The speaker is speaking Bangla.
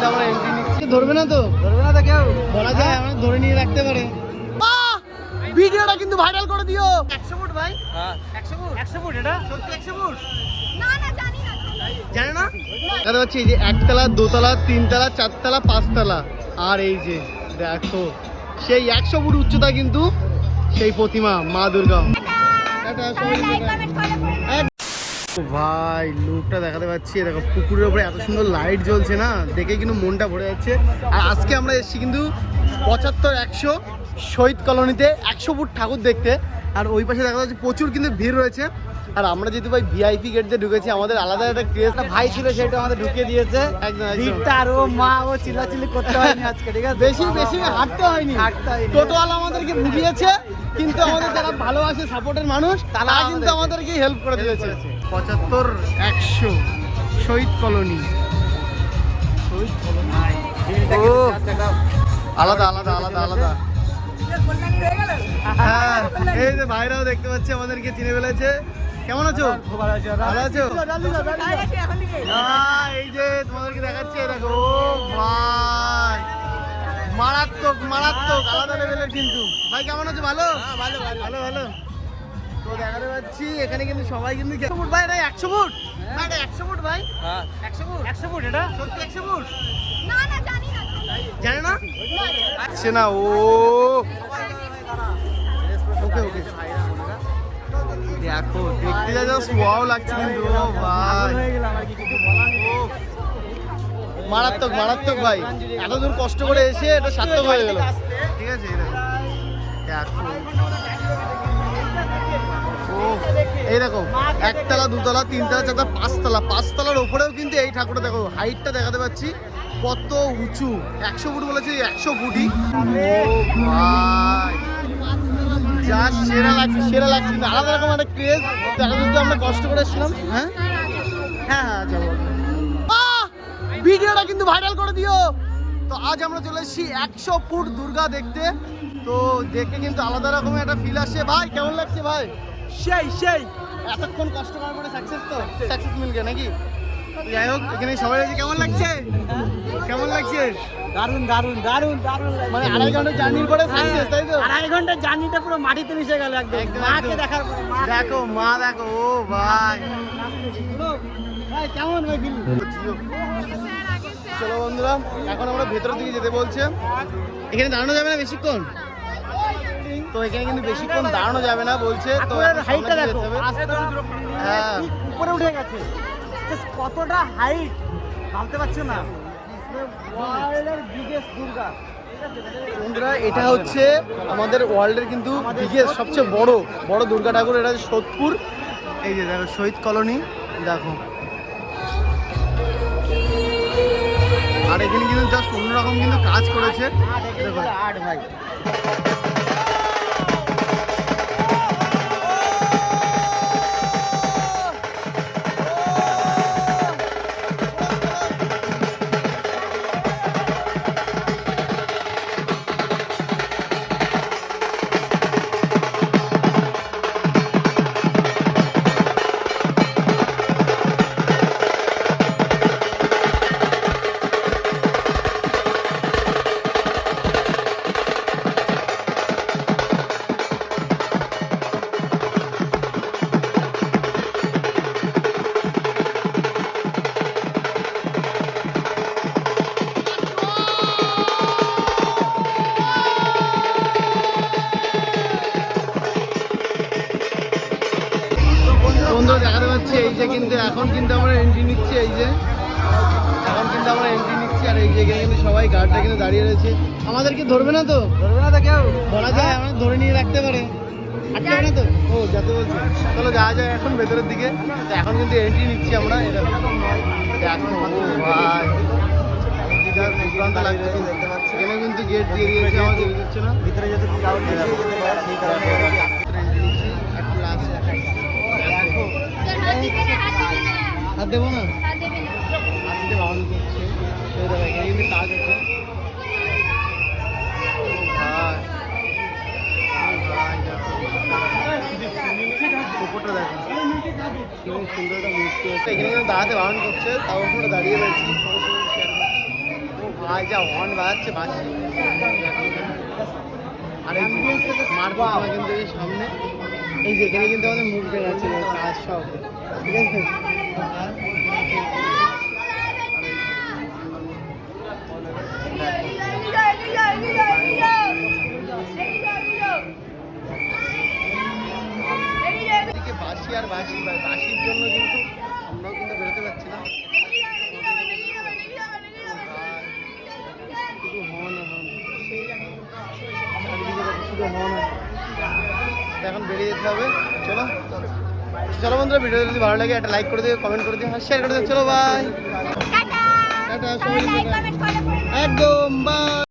কিন্তু আমরা এন্ট্রি নিচ্ছি। ধরবে না তো? ধরবে না তো কেউ? বলা যায় আমরা ধরে নিয়ে রাখতে পারে। ভিডিওটা কিন্তু ভাইরাল করে দিও। একশো ফুট ভাই। হ্যাঁ। একশো ফুট। একশো ফুট এটা? সত্যি একশো ফুট? না না জানি না জানে না। দেখা যাচ্ছে এই যে একতলা দোতলা তিনতলা চারতলা পাঁচতলা। আর এই যে দেখো সেই একশো ফুট উচ্চতা কিন্তু সেই প্রতিমা মা দুর্গা। ভাই লুকটা দেখাতে পাচ্ছি। দেখো পুকুরের উপরে এত সুন্দর লাইট জ্বলছে না? দেখে কিন্তু মনটা ভরে যাচ্ছে। আর আজকে আমরা এসেছি কিন্তু পঁচাত্তর একশো শহীদ কলোনিতে একশো ফুট ঠাকুর দেখতে। আর ওই পাশে দেখা যাচ্ছে প্রচুর কিন্তু ভিড় রয়েছে। আর আমরা যেহেতু ভাই ভিআইপি গেট দিয়ে ঢুকেছি আমাদের আলাদা একটা ক্রেজ ভাই ছিল সেটা আমাদের ঢুকিয়ে দিয়েছে। একদম ভিড়টা আর ও মা ও চিল্লাচিল্লি করতে হয়নি আজকে ঠিক আছে? বেশি বেশি হাঁটতে হয়নি। হাঁটতে হয়নি। টোটোওয়ালা আমাদেরকে ভুগিয়েছে কিন্তু আমাদের যারা ভালোবাসে সাপোর্টের মানুষ তারা কিন্তু আমাদেরকে হেল্প করে দিয়েছে। পঁচাত্তর একশো শহীদ কলোনি। ও আলাদা আলাদা আলাদা আলাদা। হ্যাঁ এই যে ভাইরাও দেখতে পাচ্ছি আমাদেরকে চিনে ফেলেছে। কেমন আছো? ভালো আছো? এই যে তোমাদেরকে দেখাচ্ছে দেখো ও ভাই। মারাত্মক মারাত্মক আলাদা লেভেলের কিন্তু। ভাই কেমন আছো? ভালো ভালো। ভালো ভালো। তো দেখাতে পাচ্ছি এখানে কিন্তু সবাই কিন্তু একশো ফুট ভাই এটা একশো ফুট। ভাই এটা একশো ফুট ভাই। হ্যাঁ। একশো ফুট। একশো ফুট এটা? সত্যি একশো ফুট? না না জানি না জানে না। আচ্ছা না ও। ওকে ওকে। দেখো দেখতে যা জাস্ট ওয়াও লাগছে কিন্তু ও ভাই। হয়ে মারাত্মক মারাত্মক ভাই। এত দূর কষ্ট করে এসে এটা সার্থক হয়ে গেল। ঠিক আছে দেখো। এই দেখো, একতলা, দুতলা, তিনতলা, চারতলা, পাঁচতলা। পাঁচতলার ওপরেও কিন্তু এই ঠাকুরটা দেখো, হাইটটা দেখাতে পাচ্ছি, কত উঁচু। একশো ফুট বলেছে, একশো ফুটই। যা সেরা লাগছে সেরা লাগছে। কিন্তু আলাদা রকম একটা ক্রেজ দেখা যাচ্ছে আমরা কষ্ট করে এসেছিলাম। হ্যাঁ? হ্যাঁ হ্যাঁ ভিডিওটা কিন্তু ভাইরাল করে দিও। তো আজ আমরা চলে এসেছি একশো ফুট দুর্গা দেখতে। তো দেখে কিন্তু আলাদা রকমের একটা ফিল আসছে ভাই, কেমন লাগছে, ভাই? সেই সেই। এতক্ষণ কষ্ট করার পরে সাকসেস তো সাকসেস মিলবে নাকি? যাই হোক এখানে সবাই রয়েছে। কেমন লাগছে? কেমন লাগছে? দারুণ দারুণ দারুণ দারুণ মানে আড়াই ঘণ্টা জার্নির পরে সাকসেস তাই তো? আড়াই ঘণ্টার জার্নিটা পুরো মাটিতে মিশে গেল একদম। মাকে দেখার পরে দেখো মা দেখো ও ভাই। ভাই কেমন ভাই ফিল চলো বন্ধুরা এখন আমরা ভেতরের দিকে যেতে বলছে। এখানে দাঁড়ানো যাবে না বেশিক্ষণ? তো এখানে কিন্তু বেশিক্ষণ দাঁড়ানো যাবে না বলছে তো হাইটটা দেখো। হ্যাঁ। উপরে উঠে গেছে। কতটা হাইট ভাবতে পারছ না? ওয়ার্ল্ডের বিগেস্ট দুর্গা। বন্ধুরা এটা হচ্ছে আমাদের ওয়ার্ল্ডের কিন্তু বিগেস্ট সবচেয়ে বড় বড় দুর্গা ঠাকুর। এটা হচ্ছে সোদপুর। এই যে দেখো শহীদ কলোনি। দেখো। আর এখানে কিন্তু জাস্ট অন্যরকম কিন্তু কাজ করেছে। আট আট ভাই। পাচ্ছি এই যে কিন্তু এখন কিন্তু আমরা এন্ট্রি নিচ্ছি এই যে। এখন কিন্তু আমরা এন্ট্রি নিচ্ছি আর এই যে এখানে কিন্তু সবাই গার্ডটা কিন্তু দাঁড়িয়ে রয়েছে। আমাদেরকে ধরবে না তো? ধরবে না তো কেউ? বলা যায় আমরা ধরে নিয়ে রাখতে পারে। হবে না তো? ও যাতে বলছি। চলো যাওয়া যায় এখন ভেতরের দিকে। এখন কিন্তু এন্ট্রি নিচ্ছি আমরা এটা দেখো। ও ভাই। এখানে কিন্তু গেট দিয়ে দিয়েছে আমাদের না ভিতরে যেতে কাউকে যেতে পারে সেই কারণে এন্ট্রি নিচ্ছি একটু লাস্ট দেখো স্যার হাত দিবে না? দাঁড়াতে বারণ করছে তাও আমরা দাঁড়িয়ে রয়েছি ভাই যা হর্ন বাজাচ্ছে বাসি আর এই মার বাবা কিন্তু এই সামনে এই যে এখানে কিন্তু আমাদের মুখ বেরাচ্ছে কাজ সব। বাসি আর বাসি বাসির জন্য কিন্তু আমরাও কিন্তু বেরোতে পারছি না। শুধু হর্ন আর এখন বেরিয়ে যেতে হবে। চলো। চলো বন্ধুরা ভিডিও যদি ভালো লাগে একটা লাইক করে দিও কমেন্ট করে দিও আর শেয়ার করে দিও। চলো বাই টাটা। একদম বাই